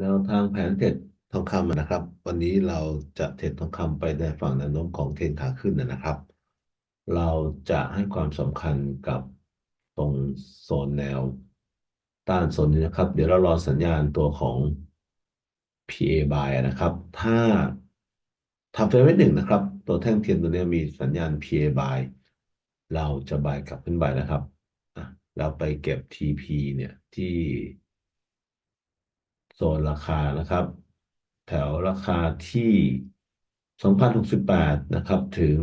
แนวทางแผนเทรดทองคำนะครับ วันนี้เราจะเทรดทองคำไปในฝั่งแนวโน้มของเทรนขาขึ้นนะครับ เราจะให้ความสำคัญกับตรงโซนแนวต้านโซนนี้นะครับ เดี๋ยวเรารอสัญญาณตัวของ PA buy นะครับ ถ้าทำเฟรมไว้หนึ่งนะครับ ตัวแท่งเทียนตัวนี้มีสัญญาณ PA buy เราจะ buy กลับขึ้นไปนะครับเราไปเก็บ TP เนี่ยที่ โซนราคานะครับ แถวราคาที่ 2,068 นะครับ ถึง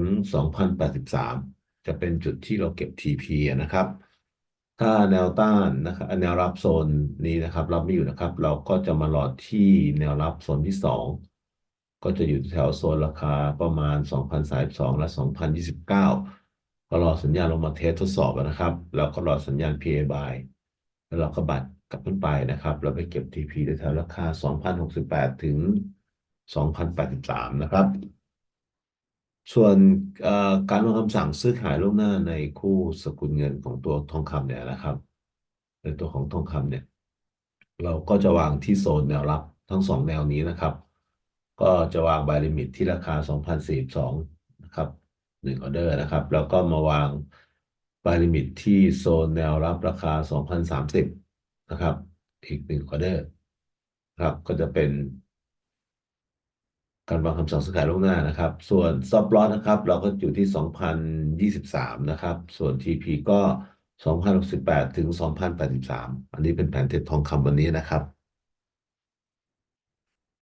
2,083 จะเป็นจุดที่เราเก็บ TP นะครับ ถ้าแนวต้านนะครับแนวรับโซนนี้นะครับ รับไม่อยู่นะครับ เราก็จะมาหลอดที่แนวรับโซนที่ 2 ก็จะอยู่แถวโซนราคาประมาณ 2,032 และ 2,029ก็รอสัญญาณลงมาเทสทดสอบนะครับ แล้วก็รอสัญญาณ PA buy แล้วเราก็บัตรกลับขึ้นไปนะครับ เราไปเก็บ TP ในแถวราคา 2,068 ถึง 2,083 นะครับ ส่วนการลงคำสั่งซื้อขายล่วงหน้าในคู่สกุลเงินของตัวทองคำเนี่ยนะครับ ในตัวของทองคำเนี่ย เราก็จะวางที่โซนแนวรับทั้งสองแนวนี้นะครับ ก็จะวางบายลิมิตที่ราคา 2,042 นะครับหนึ่งออเดอร์นะครับ แล้วก็มาวาง บายลิมิตที่โซนแนวรับราคา 2,030 นะครับ อีกหนึ่งออเดอร์ครับก็จะเป็น การวางคำสั่งซื้อขายล่วงหน้านะครับ ส่วน stop loss นะครับ เราก็อยู่ที่ 2,023 นะครับ ส่วน TP ก็ 2,068 ถึง 2,083 อันนี้เป็นแผนเทรดทองคำวันนี้นะครับ